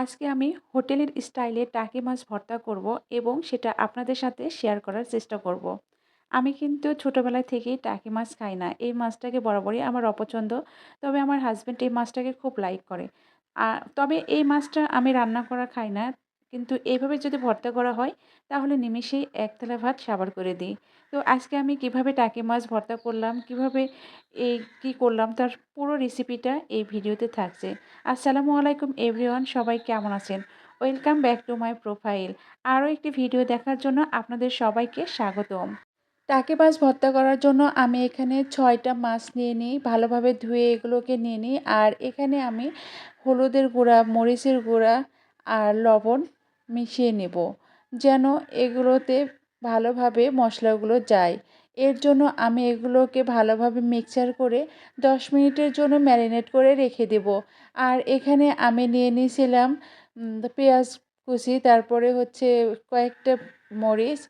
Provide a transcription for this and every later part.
আজকে আমি হোটেলের স্টাইলে টাকি মাছ ভর্তা করব এবং সেটা আপনাদের সাথে শেয়ার করার চেষ্টা করব। আমি কিন্তু ছোটোবেলা থেকেই টাকি মাছ খাই না। এই মাছটাকে বরাবরই আমার অপছন্দ। তবে আমার হাজব্যান্ড এই মাছটাকে খুব লাইক করে। আর তবে এই মাছটা আমি রান্না করা খাই না। কিন্তু এইভাবে যদি ভর্তা করা হয়, তাহলে নিমেষেই এক থালা ভাত সাবার করে দিই। তো আজকে আমি কীভাবে টাকি মাছ ভর্তা করলাম, কীভাবে এই কী করলাম, তার পুরো রেসিপিটা এই ভিডিওতে থাকছে। আসসালামু আলাইকুম এভরিওয়ান, সবাই কেমন আছেন? Welcome back to my profile. আরও একটি ভিডিও দেখার জন্য আপনাদের সবাইকে স্বাগতম। টাকে মাছ ভর্তা করার জন্য আমি এখানে ছয়টা মাছ নিয়ে নিই, ভালোভাবে ধুয়ে এগুলোকে নিয়ে নিই। আর এখানে আমি হলুদের গুঁড়া, মরিচের গুঁড়া আর লবণ মিশিয়ে নেব, যেন এগুলোতে ভালোভাবে মশলাগুলো যায়। এর জন্য আমি এগুলোকে ভালোভাবে মিক্সচার করে দশ মিনিটের জন্য ম্যারিনেট করে রেখে দেব। আর এখানে আমি নিয়ে নিয়েছিলাম পেঁয়াজ কুচি, তারপরে হচ্ছে কয়েকটা মরিচ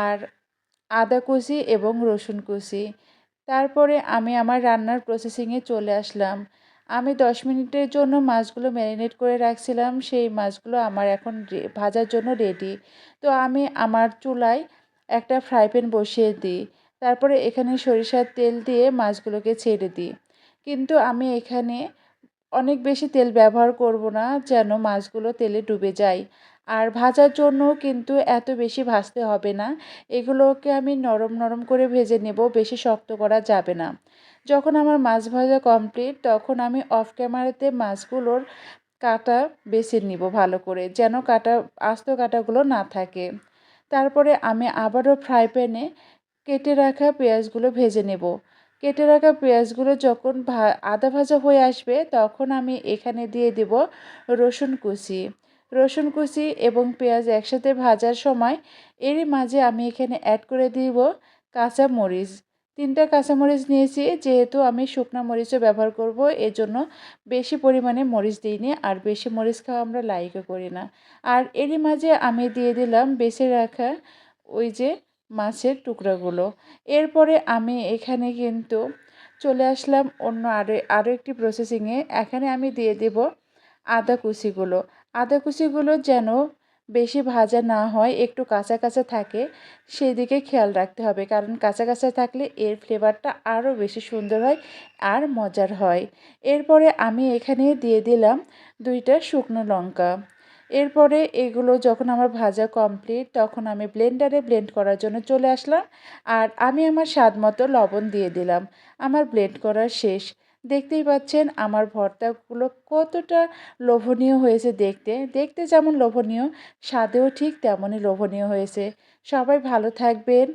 আর আদা কুচি এবং রসুন কুচি। তারপরে আমি আমার রান্নার প্রসেসিংয়ে চলে আসলাম। আমি দশ মিনিটের জন্য মাছগুলো ম্যারিনেট করে রাখছিলাম, সেই মাছগুলো আমার এখন ভাজার জন্য রেডি তো আমি আমার চুলায় একটা ফ্রাই প্যান বসিয়ে দিই, তারপরে এখানে সরিষার তেল দিয়ে মাছগুলোকে ছেড়ে দিই। কিন্তু আমি এখানে অনেক বেশি তেল ব্যবহার করব না, যেন মাছগুলো তেলে ডুবে যায়। আর ভাজার জন্য কিন্তু এত বেশি ভাজতে হবে না, এগুলোকে আমি নরম নরম করে ভেজে নেব, বেশি শক্ত করা যাবে না। যখন আমার মাছ ভাজা কমপ্লিট তখন আমি অফ ক্যামেরাতে মাছগুলোর কাটা বেছে নিব ভালো করে, যেন কাটা, আস্ত কাটাগুলো না থাকে। তারপরে আমি আবারও ফ্রাই প্যানে কেটে রাখা পেঁয়াজগুলো ভেজে নেব। কেটে রাখা পেঁয়াজগুলো যখন ভা, আদা ভাজা হয়ে আসবে, তখন আমি এখানে দিয়ে দেব রসুন কুচি। রসুন কুচি এবং পেঁয়াজ একসাথে ভাজার সময় এরই মাঝে আমি এখানে অ্যাড করে দিব কাঁচা মরিচ তিনটা কাঁচামরিচ নিয়েছি, যেহেতু আমি শুকনা মরিচও ব্যবহার করব, এজন্য বেশি পরিমাণে মরিচ দিইনি, আর বেশি মরিচ খাওয়া আমরা লাইকও করি না। আর এরই মাঝে আমি দিয়ে দিলাম বেছে রাখা ওই যে মাছের টুকরাগুলো। এরপরে আমি এখানে কিন্তু চলে আসলাম অন্য আরও আরও একটি প্রসেসিংয়ে এখানে আমি দিয়ে দেব আদা কুচিগুলো। আদা কুচিগুলো যেন বেশি ভাজা না হয়, একটু কাঁচা কাঁচা থাকে সেদিকে খেয়াল রাখতে হবে। কারণ কাঁচা কাঁচা থাকলে এর ফ্লেভারটা আরও বেশি সুন্দর হয় আর মজার হয়। এরপরে আমি এখানে দিয়ে দিলাম দুইটা শুকনো লঙ্কা। এরপরে এগুলো যখন আমার ভাজা কমপ্লিট তখন আমি ব্লেন্ডারে ব্লেন্ড করার জন্য চলে আসলাম। আর আমি আমার স্বাদ মতো লবণ দিয়ে দিলাম। আমার ব্লেন্ড করা শেষ। দেখতেই পাচ্ছেন আমার ভর্তাগুলো কতটা লোভনীয় হয়েছে দেখতে। দেখতে যেমন লোভনীয়, স্বাদেও ঠিক তেমনই লোভনীয় হয়েছে। সবাই ভালো থাকবেন।